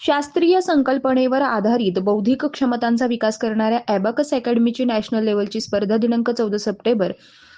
शास्त्रीय संकल्पनेवर आधारित बौद्धिक क्षमतांचा विकास करणाऱ्या ॲबॅकस अकॅडमीची नॅशनल लेवलची स्पर्धा दिनांक चौदा सप्टेंबर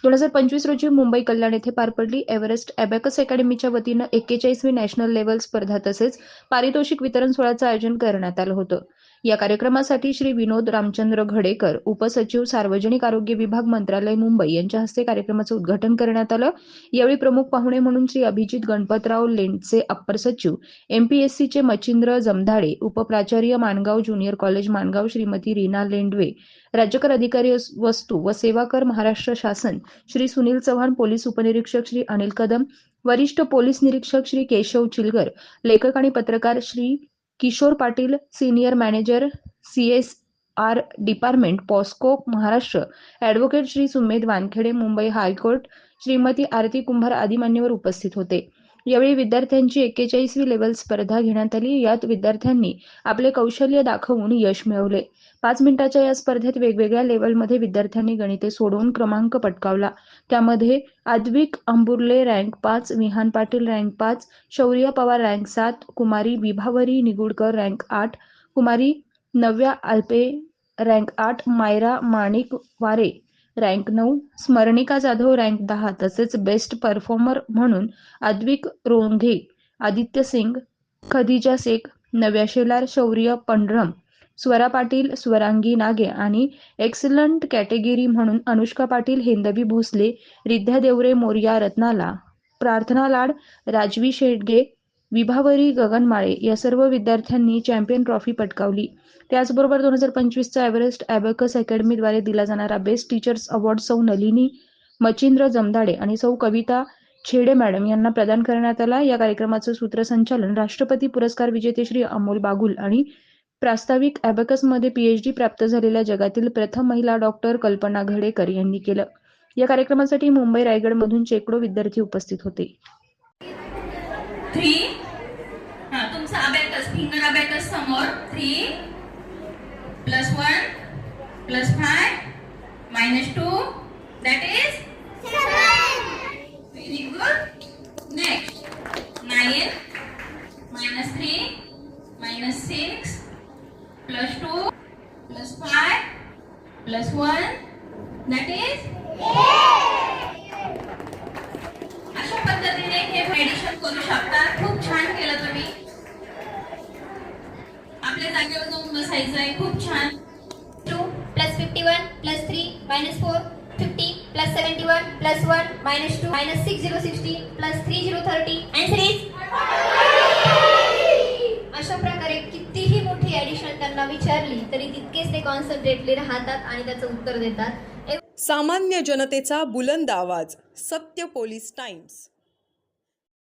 दोन हजार पंचवीस रोजी मुंबई कल्याण येथे पार पडली. एव्हरेस्ट अॅबॅकस अकॅडमीच्या वतीनं एक्केचाळीसवी नॅशनल लेवल स्पर्धा तसेच पारितोषिक वितरण सोहळ्याचं आयोजन करण्यात आलं होतं. या कार्यक्रमासाठी श्री विनोद रामचंद्र घडेकर उपसचिव सार्वजनिक आरोग्य विभाग मंत्रालय मुंबई यांच्या हस्ते कार्यक्रमाचं उद्घाटन करण्यात आलं. यावेळी प्रमुख पाहुणे म्हणून श्री अभिजित गणपतराव लेंडचे अप्पर सचिव एमपीएससीचे मच्छिंद्र जमधाडे उपप्राचार्य माणगाव ज्युनियर कॉलेज माणगाव श्रीमती रीना लेंडवे राज्यकर अधिकारी वस्तू व सेवा कर महाराष्ट्र शासन श्री सुनील चव्हाण पोलीस उपनिरीक्षक श्री अनिल कदम वरिष्ठ पोलीस निरीक्षक श्री केशव चिलगर लेखक आणि पत्रकार Shri Kishor Patil senior manager C S R department POSCO Maharashtra. Advocate Shri Sumedh Wankhede Mumbai high court. Shrimati Aarti Kumbhar आदी मान्यवर उपस्थित होते. यावेळी विद्यार्थ्यांची एक्केचाळीसवी लेवल स्पर्धा घेण्यात आली. यात विद्यार्थ्यांनी आपले कौशल्य दाखवून यश मिळवले. पाच मिनिटाच्या या स्पर्धेत वेगवेगळ्या लेवलमध्ये विद्यार्थ्यांनी गणिते सोडवून क्रमांक पटकावला. त्यामध्ये आद्विक अंबुर्ले रँक पाच विहान पाटील रँक पाच शौर्य पवार रँक सात कुमारी विभावरी निगुडकर रँक आठ कुमारी नव्या अल्पे रँक आठ मायरा माणिक वारे रँक नऊ स्मरणिका जाधव रँक दहा तसेच बेस्ट परफॉर्मर म्हणून अद्विक रोंघे आदित्य सिंग खदिजा शेख नव्या शेलार शौर्य पंढरम स्वरा पाटील स्वरांगी नागे आणि एक्सलंट कॅटेगरी म्हणून अनुष्का पाटील हेंदवी भोसले रिद्ध्या देवरे मोर्या रत्नाला. प्रार्थना लाड राजवी शेडगे विभावरी गगनमाळे या सर्व विद्यार्थ्यांनी चॅम्पियन ट्रॉफी पटकावली. त्याचबरोबर दोन हजार पंचवीसचा एव्हरेस्ट अॅबॅकस अकॅडमीद्वारे दिला जाणारा बेस्ट टीचर्स अवॉर्ड सौ नलिनी मचिंद्र जमदाडे आणि सौ कविता छेडे मॅडम यांना प्रदान करण्यात आला. या कार्यक्रमाचं सूत्रसंचालन राष्ट्रपती पुरस्कार विजेते श्री अमोल बागुल आणि प्रास्ताविक अॅबॅकसमध्ये पीएचडी प्राप्त झालेल्या जगातील प्रथम महिला डॉक्टर कल्पना घडेकर यांनी केलं. या कार्यक्रमासाठी मुंबई रायगडमधून शेकडो विद्यार्थी उपस्थित होते. थ्री हा तुमचा अबॅकस फिंगर अबॅकस समोर. Three plus one plus five minus two that is very good next nine minus three minus six plus two plus five plus one that is पद्धतीने हे मेडिशन करू शकता. खूप छान केलं तुम्ही. आपल्या जागेवर जाऊन बसायचं आहे. खूप छान. 2 plus 51 plus 3 minus 4 50 plus 71 plus 1 minus 2 minus 6060 plus 3030 answer is अशा प्रकारे कितीही मोठी ऍडिशन त्यांना विचारली तरी तितकेच ते कॉन्सन्ट्रेटली राहतात आणि त्याचं उत्तर देतात. सामान्य जनतेचा बुलंद आवाज सत्य पोलीस टाइम्स.